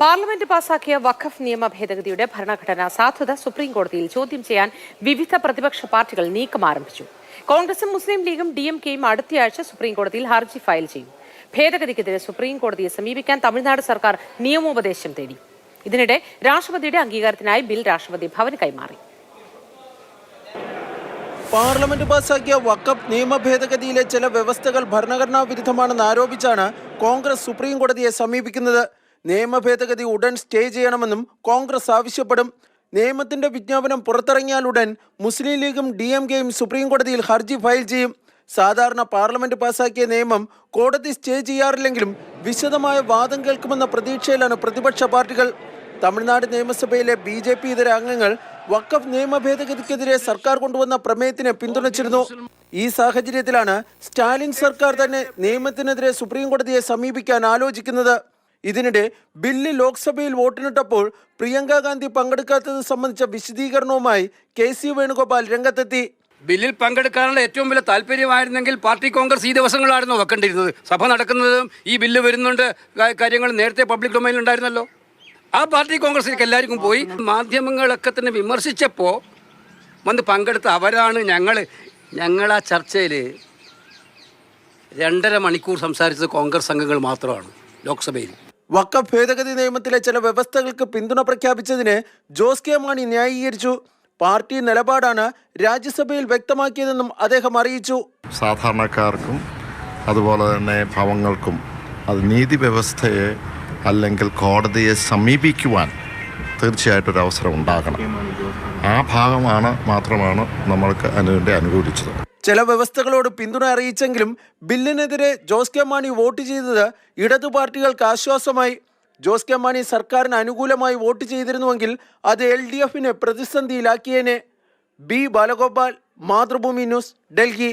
Parliament പാസാക്കിയ വഖഫ് നിയമ ഭേദഗതിയുടെ ഭരണഘടനാ സാധുത സുപ്രീം കോടതിയിൽ ചോദ്യം ചെയ്യാൻ വിവിധ പ്രതിപക്ഷ പാർട്ടികൾ നീക്കം ആരംഭിച്ചു. കോൺഗ്രസും മുസ്ലിം ലീഗും ഡി എം കെയും അടുത്തയാഴ്ച സുപ്രീം കോടതിയിൽ ഹർജി ഫയൽ ചെയ്യും. ഭേദഗതിക്കെതിരെ സുപ്രീം കോടതിയെ സമീപിക്കാൻ തമിഴ്നാട് സർക്കാർ നിയമോപദേശം തേടി. ഇതിനിടെ രാഷ്ട്രപതിയുടെ അംഗീകാരത്തിനായി ബിൽ രാഷ്ട്രപതി ഭവന് കൈമാറി. പാർലമെന്റ് പാസാക്കിയ വക്കഫ് നിയമ ഭേദഗതിയിലെ ചില വ്യവസ്ഥകൾ ഭരണഘടനാ വിരുദ്ധമാണെന്ന് ആരോപിച്ചാണ് കോൺഗ്രസ് സുപ്രീം കോടതിയെ സമീപിക്കുന്നത്. നിയമ ഭേദഗതി ഉടൻ സ്റ്റേ ചെയ്യണമെന്നും കോൺഗ്രസ് ആവശ്യപ്പെടും. നിയമത്തിന്റെ വിജ്ഞാപനം പുറത്തിറങ്ങിയാലുടൻ മുസ്ലിം ലീഗും ഡി എം കെയും സുപ്രീം കോടതിയിൽ ഹർജി ഫയൽ ചെയ്യും. സാധാരണ പാർലമെന്റ് പാസാക്കിയ നിയമം കോടതി സ്റ്റേ ചെയ്യാറില്ലെങ്കിലും വിശദമായ വാദം കേൾക്കുമെന്ന പ്രതീക്ഷയിലാണ് പ്രതിപക്ഷ പാർട്ടികൾ. തമിഴ്നാട് നിയമസഭയിലെ ബി ജെ പി ഇതര അംഗങ്ങൾ വക്കഫ് നിയമ ഭേദഗതിക്കെതിരെ സർക്കാർ കൊണ്ടുവന്ന പ്രമേയത്തിനെ പിന്തുണച്ചിരുന്നു. ഈ സാഹചര്യത്തിലാണ് സ്റ്റാലിൻ സർക്കാർ തന്നെ നിയമത്തിനെതിരെ സുപ്രീം കോടതിയെ സമീപിക്കാൻ ആലോചിക്കുന്നത്. ഇതിനിടെ ബില്ല് ലോക്സഭയിൽ വോട്ടിനിട്ടപ്പോൾ പ്രിയങ്ക ഗാന്ധി പങ്കെടുക്കാത്തത് സംബന്ധിച്ച വിശദീകരണവുമായി കെ സി വേണുഗോപാൽ രംഗത്തെത്തി. ബില്ലിൽ പങ്കെടുക്കാനുള്ള ഏറ്റവും വലിയ താല്പര്യമായിരുന്നെങ്കിൽ പാർട്ടി കോൺഗ്രസ് ഈ ദിവസങ്ങളായിരുന്നു വെക്കേണ്ടിരുന്നത് സഭ നടക്കുന്നതും ഈ ബില്ല് വരുന്നുണ്ട് കാര്യങ്ങൾ നേരത്തെ പബ്ലിക് ഡൊമൈനിൽ ഉണ്ടായിരുന്നല്ലോ. ആ പാർട്ടി കോൺഗ്രസിലേക്ക് എല്ലാവർക്കും പോയി. മാധ്യമങ്ങളൊക്കെ തന്നെ വിമർശിച്ചപ്പോൾ വന്ന് പങ്കെടുത്ത അവരാണ് ഞങ്ങൾ ഞങ്ങൾ ആ ചർച്ചയിൽ രണ്ടര മണിക്കൂർ സംസാരിച്ചത് കോൺഗ്രസ് അംഗങ്ങൾ മാത്രമാണ് ലോക്സഭയിൽ. വഖഫ് ഭേദഗതി നിയമത്തിലെ ചില വ്യവസ്ഥകൾക്ക് പിന്തുണ പ്രഖ്യാപിച്ചതിന് ജോസ് കെ മാണി ന്യായീകരിച്ചു. പാർട്ടി നിലപാടാണ് രാജ്യസഭയിൽ വ്യക്തമാക്കിയതെന്നും അദ്ദേഹം അറിയിച്ചു. സാധാരണക്കാർക്കും അതുപോലെ തന്നെ ഭവങ്ങൾക്കും അത് നീതി വ്യവസ്ഥയെ അല്ലെങ്കിൽ കോടതിയെ സമീപിക്കുവാൻ തീർച്ചയായിട്ടും ഒരു അവസരം ഉണ്ടാകണം. ആ ഭാഗമാണ് മാത്രമാണ് നമ്മൾക്ക് അതിനുവേണ്ടി അനുകൂലിച്ചത്. ചില വ്യവസ്ഥകളോട് പിന്തുണ അറിയിച്ചെങ്കിലും ബില്ലിനെതിരെ ജോസ് കെ മാണി വോട്ട് ചെയ്തത് ഇടതു പാർട്ടികൾക്ക് ആശ്വാസമായി. ജോസ് കെ മാണി സർക്കാരിന് അനുകൂലമായി വോട്ട് ചെയ്തിരുന്നുവെങ്കിൽ അത് എൽ ഡി എഫിനെ പ്രതിസന്ധിയിലാക്കിയേനെ. B Balagopal Mathrubhumi news Delhi.